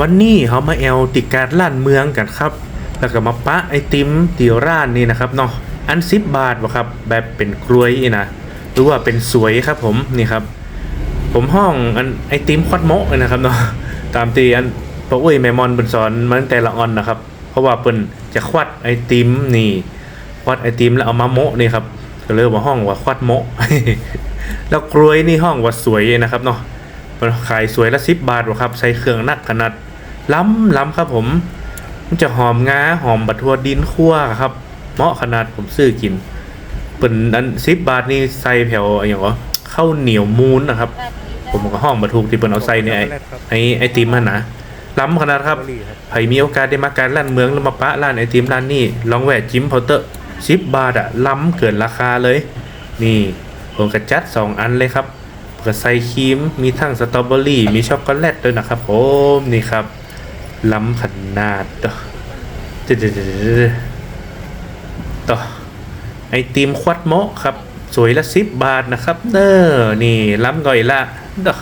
วันนี้เขามาแอลติดการล้านเมืองกันครับ แล้วก็มาปะไอติมตีร้านนี่นะครับเนาะอันสิบบาทวะครับแบบเป็นกล้วยนะหรือว่าเป็นสวยครับผมนี่ครับ ผมห้องอันไอติมควัดโมะเลยนะครับเนาะตามตีอันพระอุ้ยแมมอนเป็นสอนมาตั้งแต่ละออนนะครับ เพราะว่าเปิ้นจะควัดไอติมนี่ควัดไอติมแล้วเอามาโมะนี่ครับก็เลยว่าห้องว่าควัดโมะแล้วกล้วยนี่ห้องว่าสวยนะครับเนาะ พิ่นขายสวยละสิบบาทวะครับ ใส่เครื่องนักขนาดล้ำล้ำครับผมมันจะหอมงาหอมบัดทั่วดินคั่วครับ เหมาะขนาดผมซื้อกินเป็นอันสิบบาทนี่ใส่แผ่วอะไรอย่างวะข้าวเหนียวมูนนะครับ ผมก็ห้องบัถูกที่เปิ้นเอาใส่เนี่ยไอไอไอติมมันนะล้ำขนาดครับใครมีโอกาสได้มาการร้านเมืองแล้วมาปะร้านไอติมร้านนี้ลองแวะจิ้มเพาเตอร์สิบบาทอะล้ำเกินราคาเลย นี่ผมก็จัดสองอันเลยครับ ก็ใส่ครีม มีทั้งสตรอเบอรี่ มีช็อกโกแลตด้วยนะครับผมนี่ครับ ล้ำขนาดต่อเดดต่อไอติมควัดโมะครับ สวยละสิบบาทนะครับ เนอนี่ล้ำก่อยละเด้อ